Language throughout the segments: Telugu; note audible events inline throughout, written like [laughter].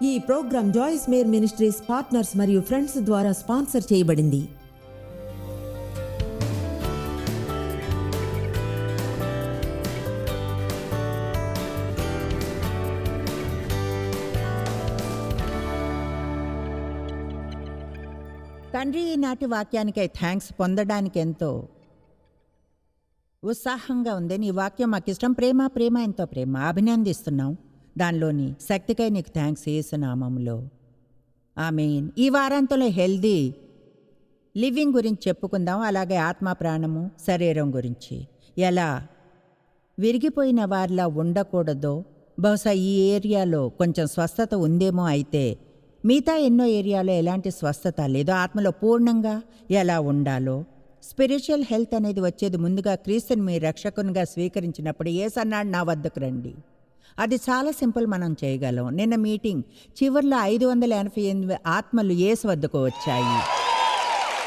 ఈ program Joyce Meyer ministries partners మరియు ఫ్రెండ్స్ ద్వారా స్పాన్సర్ చేయబడింది. తండ్రి ఈనాటి వాక్యానికై థ్యాంక్స్ పొందడానికి ఎంతో ఉత్సాహంగా ఉంది. నీ వాక్యం మాకు ఇష్టం ప్రేమ ప్రేమ ఎంతో ప్రేమ. అభినందిస్తున్నాం. దానిలోని శక్తికై నీకు థ్యాంక్స్ ఏసునామంలో మీన్ ఈ వారాంతంలో హెల్దీ లివింగ్ గురించి చెప్పుకుందాం. అలాగే ఆత్మ ప్రాణము శరీరం గురించి. ఎలా? విరిగిపోయిన వారిలా ఉండకూడదో బహుశా ఈ ఏరియాలో కొంచెం స్వస్థత ఉందేమో అయితే మిగతా ఎన్నో ఏరియాలో ఎలాంటి స్వస్థత లేదో ఆత్మలో పూర్ణంగా ఎలా ఉండాలో స్పిరిచువల్ హెల్త్ అనేది వచ్చేది ముందుగా క్రీస్తుని మీ రక్షకునిగా స్వీకరించినప్పుడు ఏసన్నాడు నా వద్దకు రండి. అది చాలా సింపుల్ మనం చేయగలం. నిన్న మీటింగ్. చివరిలో ఐదు వందల ఎనభై ఎనిమిది ఆత్మలు ఏసు వద్దకు వచ్చాయి.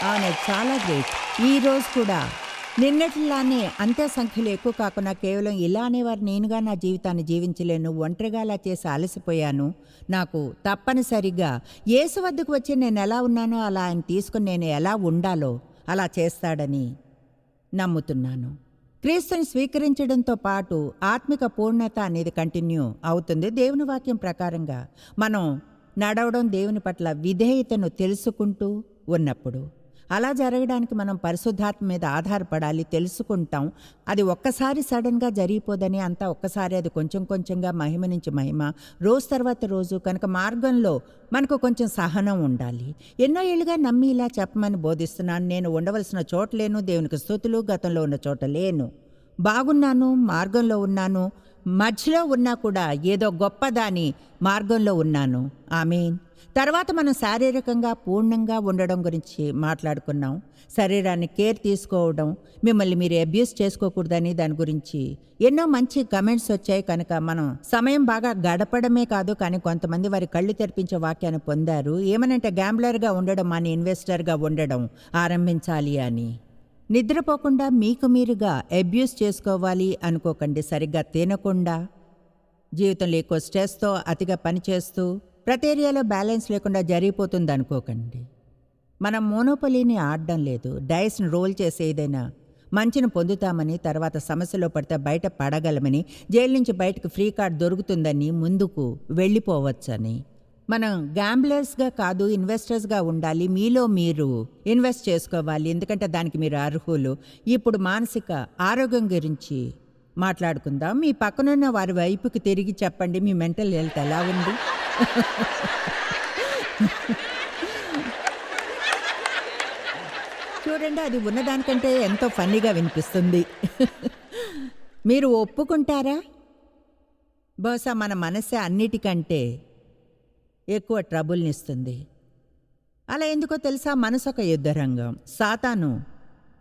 అవును చాలా గ్రేట్. ఈరోజు కూడా నిన్నటిలానే అంతే సంఖ్యలో ఎక్కువ కాకుండా కేవలం ఇలా అనేవారు నేనుగా నా జీవితాన్ని జీవించలేను ఒంటరిగా అలా చేసి అలసిపోయాను. నాకు తప్పనిసరిగా యేసు వద్దకు వచ్చి నేను ఎలా ఉన్నానో అలా ఆయన తీసుకుని నేను ఎలా ఉండాలో అలా చేస్తాడని నమ్ముతున్నాను. క్రీస్తుని స్వీకరించడంతో పాటు ఆత్మిక పూర్ణత అనేది కంటిన్యూ అవుతుంది దేవుని వాక్యం ప్రకారంగా. మనం నడవడం దేవుని పట్ల విధేయతను తెలుసుకుంటూ ఉన్నప్పుడు. అలా జరగడానికి మనం పరిశుద్ధాత్మ మీద ఆధారపడాలి తెలుసుకుంటాం. అది ఒక్కసారి సడన్గా జరిగిపోదని అంతా ఒక్కసారి అది కొంచెం కొంచెంగా మహిమ నుంచి మహిమ. రోజు తర్వాత రోజు కనుక మార్గంలో మనకు కొంచెం సహనం ఉండాలి. ఎన్నో ఏళ్ళుగా నమ్మి ఇలా చెప్పమని బోధిస్తున్నాను. నేను ఉండవలసిన చోట లేను దేవునికి స్థుతులు గతంలో ఉన్న చోట లేను. బాగున్నాను మార్గంలో ఉన్నాను. మధ్యలో ఉన్నా కూడా ఏదో గొప్పదాని మార్గంలో ఉన్నాను. ఆమీన్. తర్వాత మనం శారీరకంగా పూర్ణంగా ఉండడం గురించి మాట్లాడుకున్నాం. శరీరాన్ని కేర్ తీసుకోవడం మిమ్మల్ని మీరు అబ్యూస్ చేసుకోకూడదని దాని గురించి ఎన్నో మంచి కమెంట్స్ వచ్చాయి. కనుక మనం సమయం బాగా గడపడమే కాదు కానీ కొంతమంది వారి కళ్ళు తెరిపించే వాక్యాన్ని పొందారు. ఏమనంటే గ్యాంబ్లర్గా ఉండడం అని ఇన్వెస్టర్గా ఉండడం ఆరంభించాలి అని. నిద్రపోకుండా మీకు మీరుగా అబ్యూస్ చేసుకోవాలి అనుకోకండి సరిగ్గా తినకుండా. జీవితంలో ఎక్కువ స్ట్రెస్తో అతిగా పనిచేస్తూ ప్రతి ఏరియాలో బ్యాలెన్స్ లేకుండా జరిగిపోతుంది అనుకోకండి. మనం మోనోపలీని ఆడడం లేదు. డైస్ని రోల్ చేసే ఏదైనా మంచిని పొందుతామని తర్వాత సమస్యలో పడితే బయట పడగలమని జైలు నుంచి బయటకు ఫ్రీ కార్డ్ దొరుకుతుందని ముందుకు వెళ్ళిపోవచ్చని. మనం గ్యాంబ్లర్స్గా కాదు ఇన్వెస్టర్స్గా ఉండాలి. మీలో మీరు ఇన్వెస్ట్ చేసుకోవాలి. ఎందుకంటే దానికి మీరు అర్హులు. ఇప్పుడు మానసిక ఆరోగ్యం గురించి మాట్లాడుకుందాం. మీ పక్కనున్న వారి వైపుకి తిరిగి చెప్పండి. మీ మెంటల్ హెల్త్ ఎలా ఉంది? చూడండి అది ఉన్నదానికంటే ఎంతో ఫన్నీగా వినిపిస్తుంది. మీరు ఒప్పుకుంటారా? బహుశా మన మనసే అన్నిటికంటే ఎక్కువ ట్రబుల్నిస్తుంది. అలా ఎందుకో తెలుసా? మనసు ఒక యుద్ధరంగం. సాతాను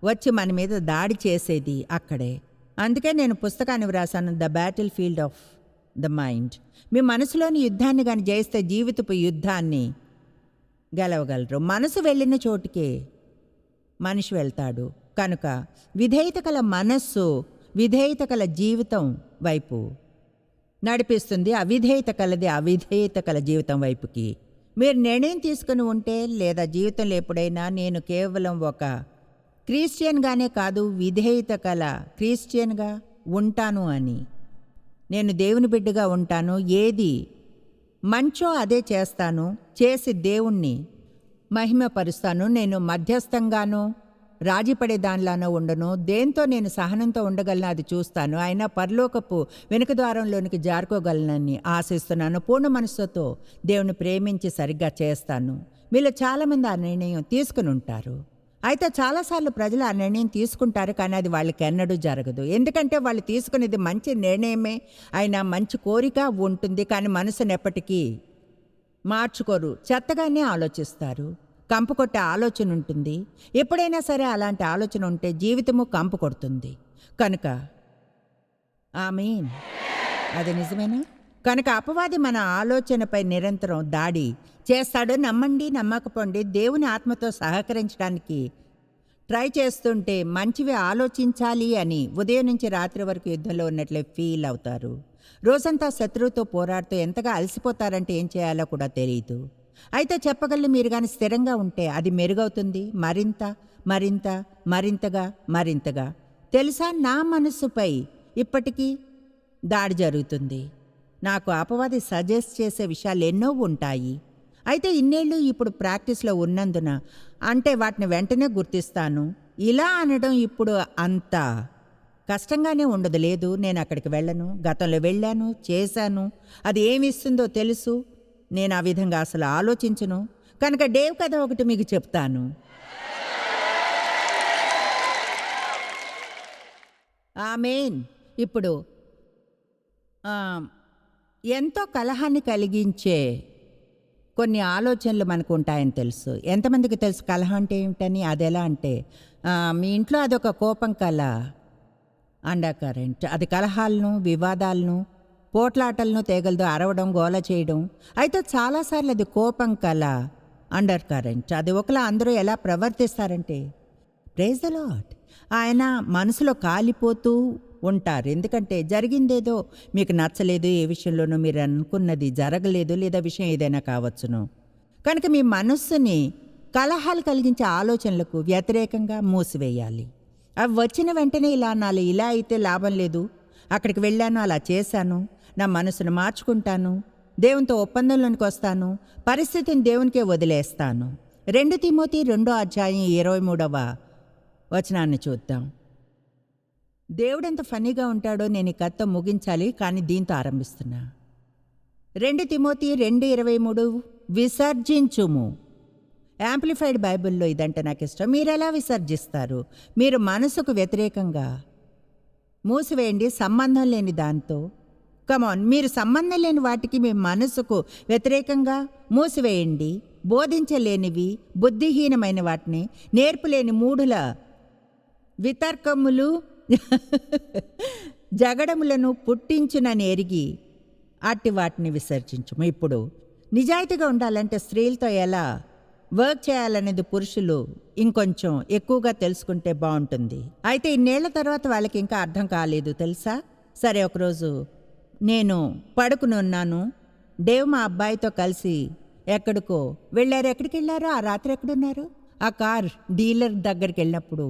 వచ్చి మన మీద దాడి చేసేది అక్కడే. అందుకే నేను పుస్తకాన్ని వ్రాసాను the battlefield of the mind మీ మనసులోని యుద్ధాన్ని కానీ జయిస్తే జీవితపు యుద్ధాన్ని గెలవగలరు. మనసు వెళ్ళిన చోటుకే మనిషి వెళ్తాడు. కనుక విధేయత కల మనస్సు విధేయత కల జీవితం వైపు నడిపిస్తుంది. అవిధేయత కలది అవిధేయత కల జీవితం వైపుకి. మీరు నిర్ణయం తీసుకుని ఉంటే లేదా జీవితంలో ఎప్పుడైనా నేను కేవలం ఒక క్రిస్టియన్గానే కాదు విధేయత కల క్రిస్టియన్గా ఉంటాను అని నేను దేవుని బిడ్డగా ఉంటాను. ఏది? మంచో అదే చేస్తాను. చేసి దేవుణ్ణి మహిమపరుస్తాను. నేను మధ్యస్థంగానో రాజీపడే దానిలానో ఉండను. దేంతో నేను సహనంతో ఉండగలను అది చూస్తాను. అయినా పరలోకపు వెనుక ద్వారంలోనికి జారుకోగలనని ఆశిస్తున్నాను. పూర్ణ మనస్సుతో దేవుని ప్రేమించి సరిగ్గా చేస్తాను. మీలో చాలామంది ఆ నిర్ణయం తీసుకుని ఉంటారు. అయితే చాలాసార్లు ప్రజలు ఆ నిర్ణయం తీసుకుంటారు కానీ అది వాళ్ళకి ఎన్నడూ జరగదు. ఎందుకంటే వాళ్ళు తీసుకునేది మంచి నిర్ణయమే. అయినా మంచి కోరిక ఉంటుంది కానీ మనసును ఎప్పటికీ మార్చుకోరు. చెత్తగానే ఆలోచిస్తారు. కంపు కొట్టే ఆలోచన ఉంటుంది. ఎప్పుడైనా సరే అలాంటి ఆలోచన ఉంటే జీవితము కంపు కొడుతుంది. కనుక ఆమీన్. అది నిజమేనా? కనుక అపవాది మన ఆలోచనపై నిరంతరం దాడి చేస్తాడు నమ్మండి నమ్మకపోండి దేవుని ఆత్మతో సహకరించడానికి ట్రై చేస్తుంటే మంచివి ఆలోచించాలి అని ఉదయం నుంచి రాత్రి వరకు యుద్ధంలో ఉన్నట్లే ఫీల్ అవుతారు. రోజంతా శత్రువుతో పోరాడుతూ ఎంతగా అలసిపోతారంటే ఏం చేయాలో కూడా తెలియదు అయితే చెప్పగలను మీరు కానీ స్థిరంగా ఉంటే అది మెరుగవుతుంది? మరింత మరింత మరింతగా మరింతగా. తెలుసా నా మనస్సుపై ఇప్పటికీ దాడి జరుగుతుంది. నాకు అపవాది సజెస్ట్ చేసే విషయాలు ఎన్నో ఉంటాయి. అయితే ఇన్నేళ్ళు ఇప్పుడు ప్రాక్టీస్లో ఉన్నందున అంటే వాటిని వెంటనే గుర్తిస్తాను. ఇలా అనడం ఇప్పుడు అంత కష్టంగానే ఉండదు లేదు. నేను అక్కడికి వెళ్ళను గతంలో వెళ్ళాను చేశాను. అది ఏమిస్తుందో తెలుసు. నేను ఆ విధంగా అసలు ఆలోచించను. కనుక డేవ్ కథ ఒకటి మీకు చెప్తాను. ఆమెన్. ఇప్పుడు ఎంతో కలహాన్ని కలిగించే కొన్ని ఆలోచనలు మనకు ఉంటాయని తెలుసు. ఎంతమందికి తెలుసు కలహ అంటే ఏమిటని? అది ఎలా అంటే మీ ఇంట్లో అదొక కోపం కల అండర్ కరెంట్ అది కలహాలను వివాదాలను పోట్లాటలను తేగలదు అరవడం గోల చేయడం. అయితే చాలాసార్లు అది కోపం కల అండర్ కరెంట్ అది ఒకలా అందరూ ఎలా ప్రవర్తిస్తారంటే ప్రేజ్ ద లాట్ ఆయన మనసులో కాలిపోతూ ఉంటారు. ఎందుకంటే జరిగిందేదో మీకు నచ్చలేదు ఏ విషయంలోనూ మీరు అనుకున్నది జరగలేదు లేదా విషయం ఏదైనా కావచ్చును. కనుక మీ మనస్సుని కలహాలు కలిగించే ఆలోచనలకు వ్యతిరేకంగా మూసివేయాలి. అవి వచ్చిన వెంటనే ఇలా అనాలి ఇలా అయితే లాభం లేదు అక్కడికి వెళ్ళాను అలా చేశాను నా మనసును మార్చుకుంటాను దేవునితో ఒప్పందంలోనికి వస్తాను పరిస్థితిని దేవునికే వదిలేస్తాను. రెండు తిమోతి రెండో అధ్యాయం ఇరవై మూడవ వచనాన్ని చూద్దాం. దేవుడెంత ఫన్నీగా ఉంటాడో నేను ఈ కథ ముగించాలి కానీ దీంతో ఆరంభిస్తున్నా. రెండు తిమోతి రెండు ఇరవై మూడు విసర్జించుము. యాంప్లిఫైడ్ బైబిల్లో ఇదంటే నాకు ఇష్టం మీరు ఎలా విసర్జిస్తారు? మీరు మనసుకు వ్యతిరేకంగా మూసివేయండి సంబంధం లేని దాంతో. కమాన్ మీరు సంబంధం లేని వాటికి మీ మనసుకు వ్యతిరేకంగా మూసివేయండి. బోధించలేనివి బుద్ధిహీనమైన వాటిని నేర్పులేని మూఢుల వితర్కములు [laughs] జగడములను పుట్టించునని ఎరిగి అట్టి వాటిని విసర్జించము. ఇప్పుడు నిజాయితీగా ఉండాలంటే స్త్రీలతో ఎలా వర్క్ చేయాలనేది పురుషులు ఇంకొంచెం ఎక్కువగా తెలుసుకుంటే బాగుంటుంది. అయితే ఇన్నేళ్ళ తర్వాత వాళ్ళకి ఇంకా అర్థం కాలేదు తెలుసా? సరే ఒకరోజు నేను పడుకుని ఉన్నాను. డేవ్ మా అబ్బాయితో కలిసి ఎక్కడికో వెళ్ళారు. ఎక్కడికి వెళ్ళారు ఆ రాత్రి ఎక్కడున్నారు? ఆ కార్ డీలర్ దగ్గరికి వెళ్ళినప్పుడు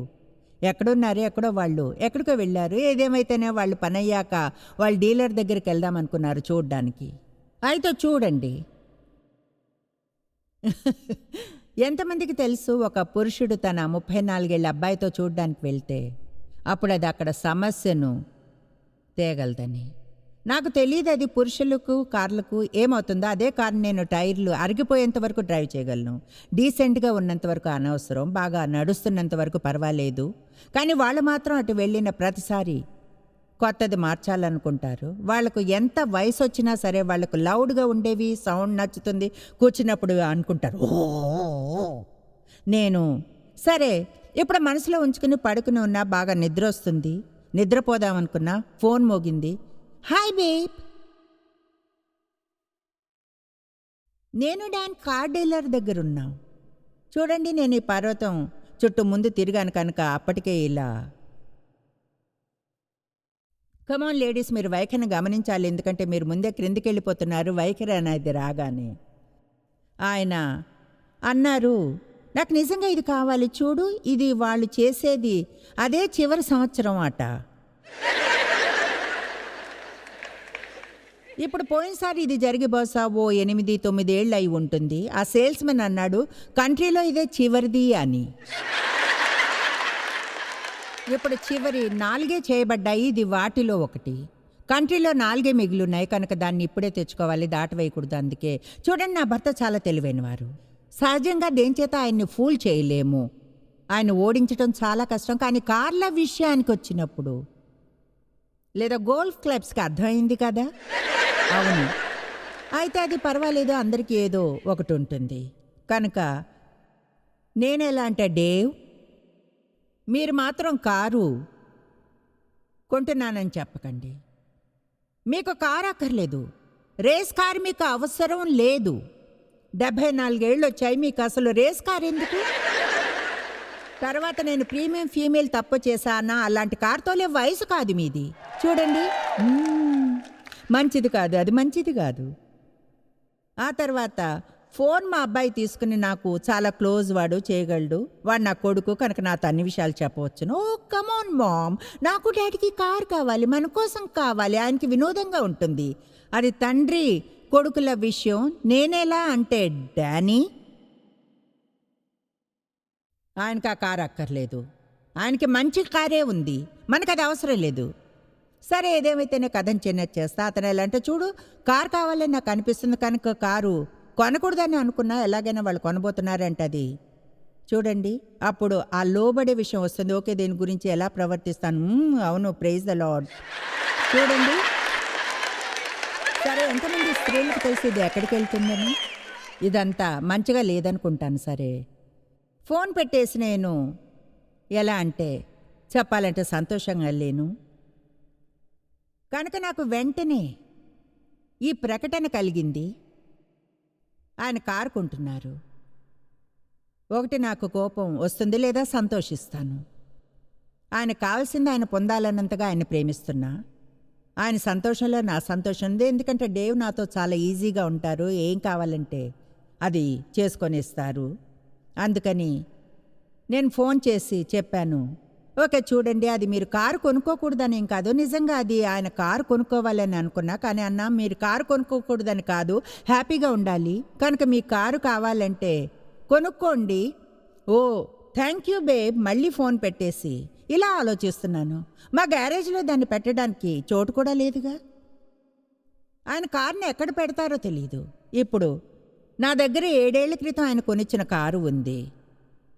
ఎక్కడున్నారు ఎక్కడో వాళ్ళు. ఎక్కడికో వెళ్ళారు. ఏదేమైతేనే వాళ్ళు పని అయ్యాక వాళ్ళు డీలర్ దగ్గరికి వెళ్దాం అనుకున్నారు చూడడానికి. అయితే చూడండి. ఎంతమందికి తెలుసు ఒక పురుషుడు తన ముప్పై నాలుగేళ్ళ అబ్బాయితో చూడడానికి వెళ్తే? అప్పుడు అది అక్కడ సమస్యను తేగలదని. నాకు తెలియదు అది పురుషులకు కార్లకు ఏమవుతుందో. అదే కారు నేను టైర్లు అరిగిపోయేంత వరకు డ్రైవ్ చేయగలను. డీసెంట్గా ఉన్నంత వరకు అనవసరం. బాగా నడుస్తున్నంత వరకు పర్వాలేదు. కానీ వాళ్ళు మాత్రం అటు వెళ్ళిన ప్రతిసారి కొత్తది మార్చాలనుకుంటారు. వాళ్ళకు ఎంత వయసు వచ్చినా సరే వాళ్ళకు లౌడ్గా ఉండేవి సౌండ్ నచ్చుతుంది. కూర్చున్నప్పుడు అనుకుంటారు "ఓ." నేను సరే ఇప్పుడు మనసులో ఉంచుకుని పడుకుని ఉన్నా బాగా నిద్ర వస్తుంది. నిద్రపోదామనుకున్నా ఫోన్ మోగింది. Hi babe. నేను డాన్ కార్ డీలర్ దగ్గర ఉన్నా చూడండి నేను ఈ పర్వతం చుట్టూ ముందు తిరిగాను కనుక అప్పటికే ఇలా. కమాన్ లేడీస్ మీరు వైఖరిని గమనించాలి ఎందుకంటే మీరు ముందే క్రిందికి వెళ్ళిపోతున్నారు వైఖరి అనేది రాగానే. ఆయన అన్నారు నాకు నిజంగా ఇది కావాలి చూడు ఇది వాళ్ళు చేసేది అదే చివరి సంవత్సరం అట ఇప్పుడు పోయినసారి ఇది జరిగి బహుశా ఓ ఎనిమిది తొమ్మిది ఏళ్ళు అయి ఉంటుంది. ఆ సేల్స్మెన్ అన్నాడు కంట్రీలో ఇదే చివరిది అని. ఇప్పుడు చివరి నాలుగే చేయబడ్డాయి ఇది వాటిలో ఒకటి. కంట్రీలో నాలుగే మిగిలిన్నాయి కనుక దాన్ని ఇప్పుడే తెచ్చుకోవాలి దాటవేయకూడదు అందుకే. చూడండి నా భర్త చాలా తెలివైనవారు సహజంగా దేనిచేత ఆయన్ని ఫూల్ చేయలేము. ఆయన ఓడించడం చాలా కష్టం కానీ కార్ల విషయానికి వచ్చినప్పుడు లేదా గోల్ఫ్ క్లబ్స్కి అర్థమైంది కదా? అవును. అయితే అది పర్వాలేదు అందరికీ ఏదో ఒకటి ఉంటుంది. కనుక నేనెలా అంటే డేవ్ మీరు మాత్రం కారు కొంటున్నానని చెప్పకండి. మీకు కారు అక్కర్లేదు. రేస్ కారు మీకు అవసరం లేదు. డెబ్భై నాలుగేళ్ళు వచ్చాయి మీకు అసలు రేస్ కారు ఎందుకు? తర్వాత నేను ప్రీమియం ఫీమేల్ తప్పు చేశానా? అలాంటి కార్తోలే వయసు కాదు మీది. చూడండి. మంచిది కాదు అది మంచిది కాదు. ఆ తర్వాత ఫోన్ మా అబ్బాయి తీసుకుని నాకు చాలా క్లోజ్ వాడు చేయగలడు. వాడు నా కొడుకు కనుక నాతో అన్ని విషయాలు చెప్పవచ్చును. ఓ కమోన్ మామ్ నాకు డాడీకి కార్ కావాలి మన కోసం కావాలి ఆయనకి వినోదంగా ఉంటుంది. అది తండ్రి కొడుకుల విషయం. నేనెలా అంటే డానీ ఆయనకి ఆ కారు అక్కర్లేదు. ఆయనకి మంచి కారే ఉంది. మనకు అది అవసరం లేదు. సరే ఏదేమైతేనే కథను చిన్నది చేస్తా. అతను ఎలా అంటే చూడు కారు కావాలని నాకు అనిపిస్తుంది కనుక కారు కొనకూడదని అనుకున్నా ఎలాగైనా వాళ్ళు కొనబోతున్నారంట అది చూడండి అప్పుడు ఆ లోబడే విషయం వస్తుంది. ఓకే దీని గురించి ఎలా ప్రవర్తిస్తాను? అవును ప్రైజ్ ద లాడ్ చూడండి. సరే ఎంతమంది స్త్రీలకు తెలిసి ఇది ఎక్కడికి వెళ్తుందని? ఇదంతా మంచిగా లేదనుకుంటాను సరే. ఫోన్ పెట్టేసి నేను ఎలా అంటే చెప్పాలంటే సంతోషంగా లేను. కనుక నాకు వెంటనే ఈ ప్రకటన కలిగింది. ఆయన కారుకుంటున్నారు. ఒకటి నాకు కోపం వస్తుంది లేదా సంతోషిస్తాను. ఆయన కావాల్సింది ఆయన పొందాలన్నంతగా ఆయన ప్రేమిస్తున్నా. ఆయన సంతోషంలో నా సంతోషం ఉంది. ఎందుకంటే డేవ్ నాతో చాలా ఈజీగా ఉంటారు. ఏం కావాలంటే అది చేసుకొని ఇస్తారు అందుకని నేను ఫోన్ చేసి చెప్పాను. ఓకే చూడండి అది మీరు కారు కొనుక్కోకూడదని ఏం కాదు. నిజంగా అది ఆయన కారు కొనుక్కోవాలని అనుకున్నా కానీ అన్న మీరు కారు కొనుక్కోకూడదని కాదు హ్యాపీగా ఉండాలి. కనుక మీ కారు కావాలంటే కొనుక్కోండి. ఓ థ్యాంక్ యూ బేబ్ మళ్ళీ ఫోన్ పెట్టేసి. ఇలా ఆలోచిస్తున్నాను. మా గ్యారేజ్లో దాన్ని పెట్టడానికి చోటు కూడా లేదుగా. ఆయన కారుని ఎక్కడ పెడతారో తెలియదు ఇప్పుడు నా దగ్గర ఏడేళ్ళ క్రితం ఆయన కొనిచ్చిన కారు ఉంది.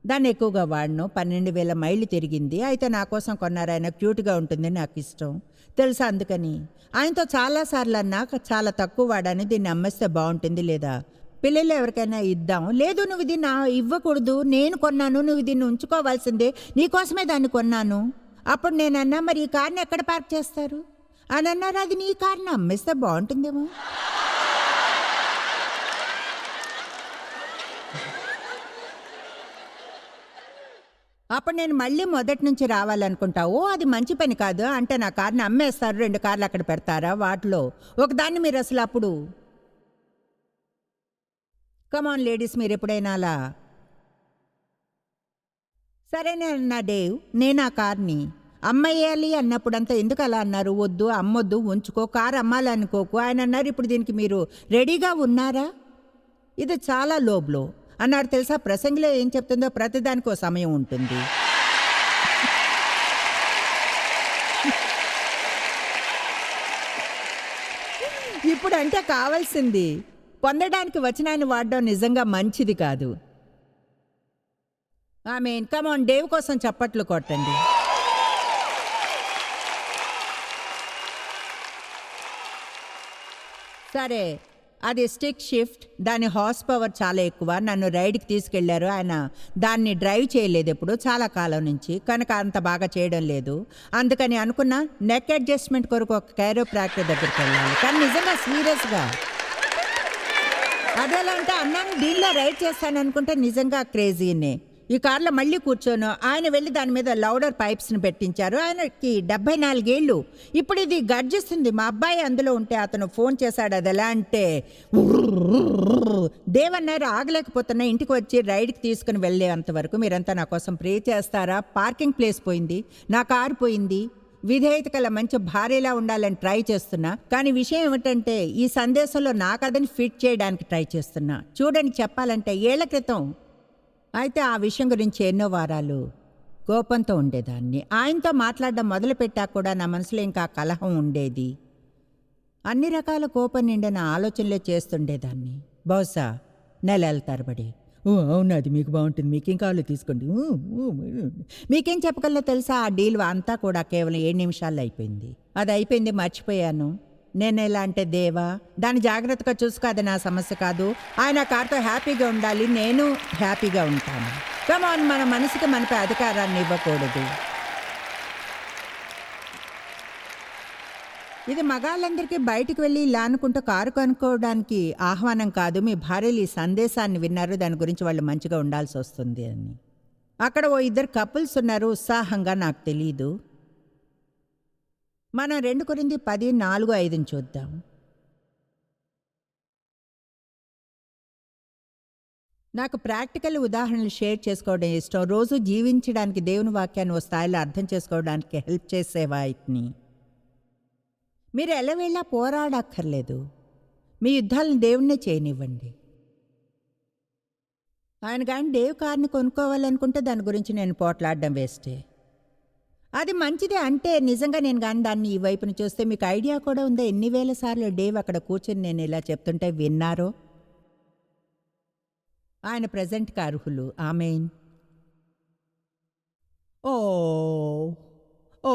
దాన్ని ఎక్కువగా వాడను. పన్నెండు వేల మైళ్ళు తిరిగింది. అయితే నా కోసం కొన్నారు ఆయన. క్యూట్గా ఉంటుంది నాకు ఇష్టం తెలుసా అందుకని? ఆయనతో చాలాసార్లు అన్నా చాలా తక్కువ వాడని. దీన్ని అమ్మేస్తే బాగుంటుంది లేదా? పిల్లలు ఎవరికైనా ఇద్దాం. లేదు నువ్వు ఇది నా ఇవ్వకూడదు. నేను కొన్నాను. నువ్వు దీన్ని ఉంచుకోవాల్సిందే. నీకోసమే దాన్ని కొన్నాను. అప్పుడు నేను అన్నా మరి ఈ కార్ని ఎక్కడ పార్క్ చేస్తారు? అని అన్నారు? అది నీ కార్ని అమ్మేస్తే బాగుంటుందేమో. అప్పుడు నేను మళ్ళీ మొదటి నుంచి రావాలనుకుంటావు అది మంచి పని కాదు అంటే నా కార్ని అమ్మేస్తారు రెండు కార్లు అక్కడ పెడతారా వాటిలో? ఒకదాన్ని మీరు అసలు అప్పుడు. కమాన్ లేడీస్ మీరు ఎప్పుడైనా అలా. సరే నా డేవ్ నేను ఆ కార్ని అమ్మేయాలి అన్నప్పుడంతా ఎందుకు అలా అన్నారు? వద్దు అమ్మొద్దు ఉంచుకో కారు అమ్మాలనుకోకు. ఆయన అన్నారు ఇప్పుడు దీనికి మీరు రెడీగా ఉన్నారా? ఇది చాలా లోబ్లో అన్నాడు తెలుసా? ప్రసంగిలో ఏం చెప్తుందో ప్రతిదానికి ఓ సమయం ఉంటుంది. ఇప్పుడు అంటే కావాల్సింది పొందడానికి వచనాన్ని వాడడం నిజంగా మంచిది కాదు. ఆమె కమాన్ డేవ్ కోసం చప్పట్లు కొట్టండి. సరే అది స్టిక్ షిఫ్ట్ దాని హార్స్ పవర్ చాలా ఎక్కువ. నన్ను రైడ్కి తీసుకెళ్ళారు. ఆయన దాన్ని డ్రైవ్ చేయలేదు ఎప్పుడు చాలా కాలం నుంచి. కనుక అంత బాగా చేయడం లేదు. అందుకని అనుకున్నా నెక్ అడ్జస్ట్మెంట్ కొరకు ఒక క్యారోప్రాక్టర్ దగ్గరికి వెళ్ళాలి. కానీ నిజంగా సీరియస్గా అదేలా అంటే అన్నాను దీనిలో రైడ్ చేస్తాను అనుకుంటే నిజంగా క్రేజీనే ఈ కారులో మళ్ళీ కూర్చోను. ఆయన వెళ్ళి దాని మీద లౌడర్ పైప్స్ని పెట్టించారు. ఆయనకి డెబ్బై నాలుగేళ్ళు. ఇప్పుడు ఇది గర్జిస్తుంది. మా అబ్బాయి అందులో ఉంటే అతను ఫోన్ చేశాడు అది ఎలా అంటే దేవన్నారు ఆగలేకపోతున్నా ఇంటికి వచ్చి రైడ్కి తీసుకుని వెళ్ళేంత వరకు మీరంతా నా కోసం ప్రే చేస్తారా? పార్కింగ్ ప్లేస్ పోయింది. నా కారు పోయింది. విధేయత కల మంచి భార్యలా ఉండాలని ట్రై చేస్తున్నా. కానీ విషయం ఏమిటంటే ఈ సందేశంలో నా కథని ఫిట్ చేయడానికి ట్రై చేస్తున్నా. చూడండి చెప్పాలంటే ఏళ్ళ క్రితం అయితే ఆ విషయం గురించి ఎన్నో వారాలు కోపంతో ఉండేదాన్ని. ఆయనతో మాట్లాడడం మొదలుపెట్టా కూడా నా మనసులో ఇంకా కలహం ఉండేది. అన్ని రకాల కోపం నిండిన ఆలోచనలే చేస్తుండేదాన్ని. బహుశా నెలల తరబడి. ఓ అవును అది మీకు బాగుంటుంది. మీకు ఇంకా కావాలో తీసుకోండి మీకేం చెప్పగలనో తెలుసా? ఆ డీల్ అంతా కూడా కేవలం ఏడు నిమిషాల్లో అయిపోయింది. అది అయిపోయింది మర్చిపోయాను. నేను ఎలా అంటే దేవా? దాన్ని జాగ్రత్తగా చూసుకో అది నా సమస్య కాదు. ఆయన కార్తో హ్యాపీగా ఉండాలి నేను హ్యాపీగా ఉంటాను. కమాన్ మన మనసుకి మనపై అధికారాన్ని ఇవ్వకూడదు. ఇది మగాళ్ళందరికీ బయటికి వెళ్ళి ఇలా అనుకుంటూ కారు కొనుక్కోవడానికి ఆహ్వానం కాదు. మీ భార్యలు ఈ సందేశాన్ని విన్నారు. దాని గురించి వాళ్ళు మంచిగా ఉండాల్సి వస్తుంది అని. అక్కడ ఓ ఇద్దరు కపుల్స్ ఉన్నారు. ఉత్సాహంగా నాకు తెలీదు. మనం రెండు కొరింది పది నాలుగు ఐదుని చూద్దాం. నాకు ప్రాక్టికల్ ఉదాహరణలు షేర్ చేసుకోవడం ఇష్టం. రోజు జీవించడానికి దేవుని వాక్యాన్ని ఓ స్థాయిలో అర్థం చేసుకోవడానికి హెల్ప్ చేసే వాటిని. మీరు ఎలవేళ పోరాడక్కర్లేదు. మీ యుద్ధాలను దేవుణ్ణే చేయనివ్వండి. ఆయన కానీ దేవు కార్ని కొనుక్కోవాలనుకుంటే దాని గురించి నేను పోట్లాడడం వేస్టే. అది మంచిదే అంటే నిజంగా నేను కానీ దాన్ని ఈ వైపున చూస్తే మీకు ఐడియా కూడా ఉందా? ఎన్ని వేల సార్లు డేవ్ అక్కడ కూర్చొని నేను ఇలా చెప్తుంటే విన్నారో? ఆయన ప్రజెంట్కి అర్హులు. ఆమెన్. Oh oh.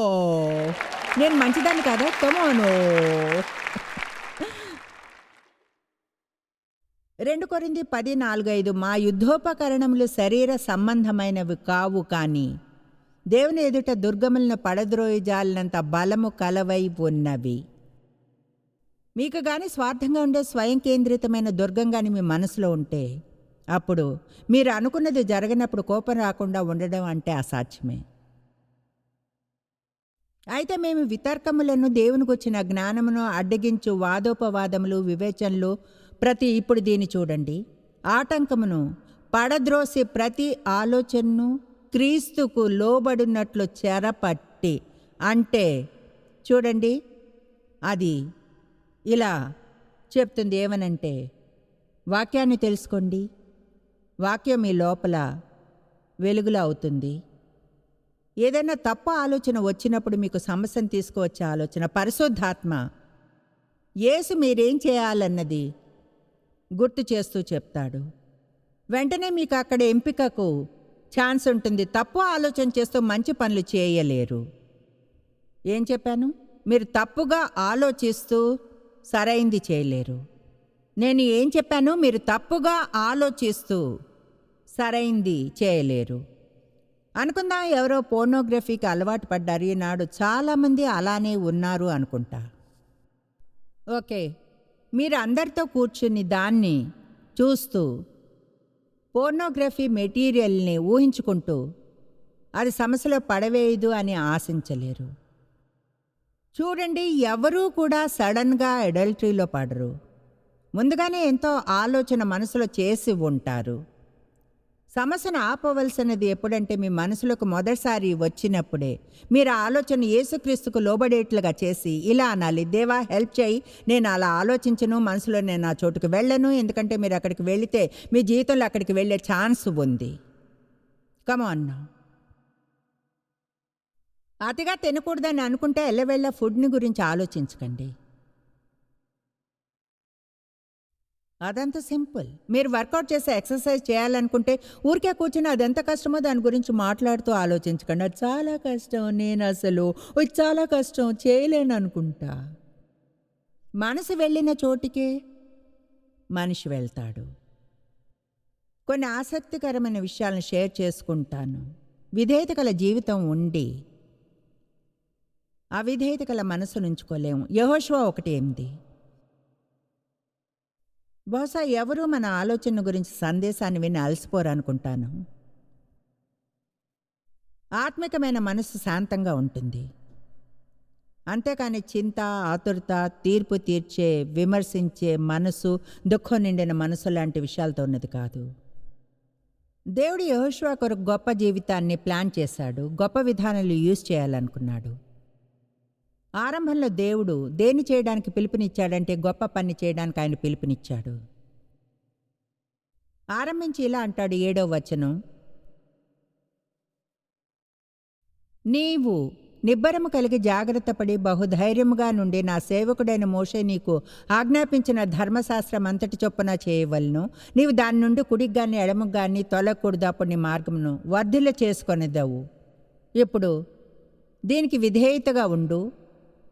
నేను మంచిదాన్ని కదా? కమోను రెండు కొరింది పది నాలుగు ఐదు మా యుద్ధోపకరణములు శరీర సంబంధమైనవి కావు కానీ దేవుని ఎదుట దుర్గములను పడద్రోయజాలినంత బలము కలవై ఉన్నవి. మీకు గాని స్వార్థంగా ఉండే స్వయం కేంద్రితమైన దుర్గం కానీ మీ మనసులో ఉంటే అప్పుడు మీరు అనుకున్నది జరగనప్పుడు కోపం రాకుండా ఉండడం అంటే అసాధ్యమే. అయితే మేము వితర్కములను దేవునికి వచ్చిన జ్ఞానమును అడ్డగించు వాదోపవాదములు వివేచనలు ప్రతి ఇప్పుడు దీన్ని చూడండి. ఆటంకమును పడద్రోసి ప్రతి ఆలోచనను క్రీస్తుకు లోబడినట్లు చెరపట్టి. అంటే చూడండి అది ఇలా చెప్తుంది ఏమనంటే వాక్యాన్ని తెలుసుకోండి. వాక్యం మీ లోపల వెలుగులో అవుతుంది. ఏదైనా తప్పు ఆలోచన వచ్చినప్పుడు మీకు సమస్యను తీసుకువచ్చే ఆలోచన. పరిశుద్ధాత్మ యేసు మీరేం చేయాలన్నది గుర్తు చేస్తూ చెప్తాడు. వెంటనే మీకు అక్కడ ఎంపికకు ఛాన్స్ ఉంటుంది. తప్పు ఆలోచన చేస్తూ మంచి పనులు చేయలేరు. ఏం చెప్పాను? మీరు తప్పుగా ఆలోచిస్తూ సరైంది చేయలేరు. నేను ఏం చెప్పాను? మీరు తప్పుగా ఆలోచిస్తూ సరైంది చేయలేరు. అనుకుందాం ఎవరో పోర్నోగ్రఫీకి అలవాటు పడ్డారు. ఈనాడు చాలామంది అలానే ఉన్నారు అనుకుంటా. ఓకే. మీరు అందరితో కూర్చుని దాన్ని చూస్తూ పోర్నోగ్రఫీ మెటీరియల్ని ఊహించుకుంటూ అది సమస్యలో పడవేయదు అని ఆశించలేరు. చూడండి ఎవరూ కూడా సడన్గా అడల్టరీలో పడరు. ముందుగానే ఎంతో ఆలోచన మనసులో చేసి ఉంటారు. సమస్యను ఆపవలసినది ఎప్పుడంటే మీ మనసులోకి మొదటిసారి వచ్చినప్పుడే. మీరు ఆ ఆలోచన యేసుక్రీస్తుకు లోబడేట్లుగా చేసి ఇలా అనాలి దేవా హెల్ప్ చేయి నేను అలా ఆలోచించను మనసులో నేను ఆ చోటుకు వెళ్ళను ఎందుకంటే మీరు అక్కడికి వెళితే మీ జీవితంలో అక్కడికి వెళ్ళే ఛాన్స్ ఉంది. కమాన్ అతిగా తినకూడదని అనుకుంటే ఎల్లవెళ్ళ ఫుడ్ని గురించి ఆలోచించకండి. అదంత సింపుల్. మీరు వర్కౌట్ చేసే ఎక్సర్సైజ్ చేయాలనుకుంటే ఊరికే కూర్చుని అది ఎంత కష్టమో దాని గురించి మాట్లాడుతూ ఆలోచించకండి. అది చాలా కష్టం. నేను అసలు ఇది చాలా కష్టం. చేయలేను అనుకుంటా. మనసు వెళ్ళిన చోటికే మనిషి వెళ్తాడు. కొన్ని ఆసక్తికరమైన విషయాలను షేర్ చేసుకుంటాను. విధేయత గల జీవితం ఉండి అవిధేయత గల మనసు నుంచుకోలేము యహోష్వా ఒకటి ఎనిమిది. బహుశా ఎవరూ మన ఆలోచన గురించి సందేశాన్ని విని అలసిపోరనుకుంటాను ఆత్మికమైన మనసు శాంతంగా ఉంటుంది. అంతేకాని చింత ఆతురత తీర్పు తీర్చే విమర్శించే మనసు దుఃఖం నిండిన మనసు లాంటి విషయాలతో ఉన్నది కాదు. దేవుడు యహోష్వా కొరకు గొప్ప జీవితాన్ని ప్లాన్ చేశాడు. గొప్ప విధానాలు యూజ్ చేయాలనుకున్నాడు. ఆరంభంలో దేవుడు దేని చేయడానికి పిలుపునిచ్చాడంటే గొప్ప పని చేయడానికి ఆయన పిలుపునిచ్చాడు. ఆరంభించి ఇలా అంటాడు ఏడో వచనం. నీవు నిబ్బరము కలిగి జాగ్రత్తపడి బహుధైర్యముగా నుండి నా సేవకుడైన మోషే నీకు ఆజ్ఞాపించిన ధర్మశాస్త్రం అంతటి చొప్పున చేయవలను. నీవు దాని నుండి కుడికి కానీ ఎడమకు కానీ తొలగకూడదు అప్పుడు నీ మార్గమును వర్ధిల్ల చేసుకొనిదవు ఇప్పుడు దీనికి విధేయతగా ఉండు.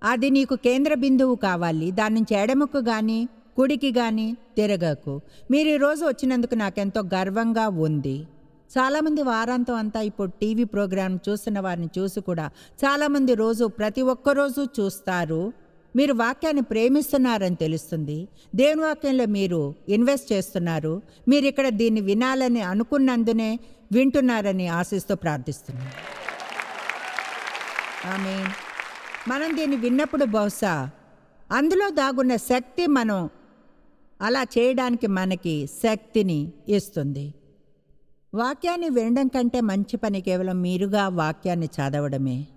అది నీకు కేంద్ర బిందువు కావాలి. దాని నుంచి ఎడమకు కానీ కుడికి కానీ తిరగకు. మీరు ఈరోజు వచ్చినందుకు నాకెంతో గర్వంగా ఉంది. చాలామంది వారాంతం అంతా ఇప్పుడు టీవీ ప్రోగ్రాం చూస్తున్న వారిని చూసి కూడా చాలామంది రోజు ప్రతి ఒక్కరోజు చూస్తారు. మీరు వాక్యాన్ని ప్రేమిస్తున్నారని తెలుస్తుంది. దేవుని వాక్యంలో మీరు ఇన్వెస్ట్ చేస్తున్నారు. మీరు ఇక్కడ దీన్ని వినాలని అనుకున్నందునే వింటున్నారని ఆశిస్తూ ప్రార్థిస్తున్నాను. ఆమె మనం దీన్ని విన్నప్పుడు బహుశా అందులో దాగున్న శక్తి మనం అలా చేయడానికి మనకి శక్తిని ఇస్తుంది. వాక్యాన్ని వినడం కంటే మంచి పని కేవలం మీరుగా వాక్యాన్ని చదవడమే.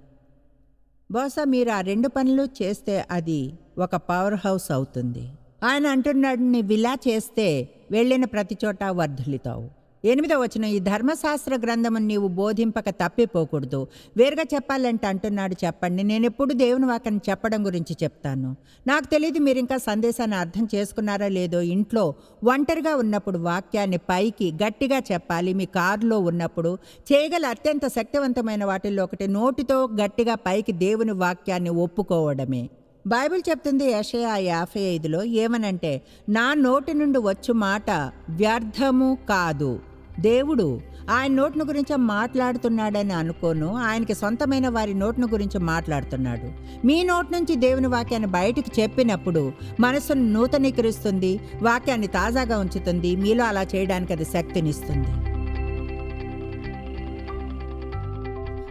బహుశా మీరు ఆ రెండు పనులు చేస్తే అది ఒక పవర్ హౌస్ అవుతుంది. ఆయన అంటున్నాడు నీవు ఇలా చేస్తే వెళ్ళిన ప్రతి చోట వర్ధులితావు ఎనిమిదో వచనం ఈ ధర్మశాస్త్ర గ్రంథము నీవు బోధింపక తప్పిపోకూడదు. వేరుగా చెప్పాలంటే అంటున్నాడు చెప్పండి నేను ఎప్పుడు దేవుని వాకని చెప్పడం గురించి చెప్తాను. నాకు తెలియదు మీరు ఇంకా సందేశాన్ని అర్థం చేసుకున్నారా లేదో. ఇంట్లో ఒంటరిగా ఉన్నప్పుడు వాక్యాన్ని పైకి గట్టిగా చెప్పాలి. మీ కారులో ఉన్నప్పుడు చేయగల అత్యంత శక్తివంతమైన వాటిల్లో ఒకటి నోటితో గట్టిగా పైకి దేవుని వాక్యాన్ని ఒప్పుకోవడమే. బైబిల్ చెప్తుంది యషయా యాభై ఐదులో ఏమనంటే నా నోటి నుండి వచ్చు మాట వ్యర్థము కాదు. దేవుడు ఆయన నోట్ను గురించి మాట్లాడుతున్నాడని అనుకోను. ఆయనకి సొంతమైన వారి నోట్ను గురించి మాట్లాడుతున్నాడు. మీ నోటి నుంచి దేవుని వాక్యాన్ని బయటికి చెప్పినప్పుడు మనసును నూతనీకరిస్తుంది వాక్యాన్ని తాజాగా ఉంచుతుంది. మీలో అలా చేయడానికి అది శక్తినిస్తుంది.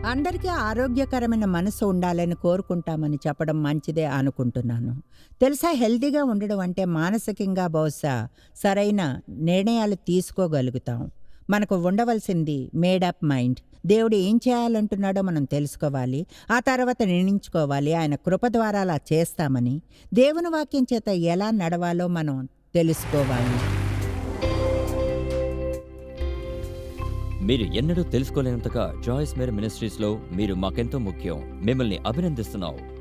అందరికీ ఆరోగ్యకరమైన మనసు ఉండాలని కోరుకుంటామని చెప్పడం మంచిదే అనుకుంటున్నాను. తెలుసా హెల్తీగా ఉండడం అంటే మానసికంగా బహుశా సరైన నిర్ణయాలు తీసుకోగలుగుతాం. మనకు ఉండవలసింది మేడప్ మైండ్. దేవుడు ఏం చేయాలంటున్నాడో మనం తెలుసుకోవాలి. ఆ తర్వాత నిర్ణయించుకోవాలి. ఆయన కృప ద్వారా అలా చేస్తామని దేవుని వాక్యం చేత ఎలా నడవాలో మనం తెలుసుకోవాలి. మీరు ఎన్నడూ తెలుసుకోలేనంతగా జాయిస్ మేర్ మినిస్ట్రీస్లో మీరు మాకెంతో ముఖ్యం. మిమ్మల్ని అభినందిస్తున్నాం.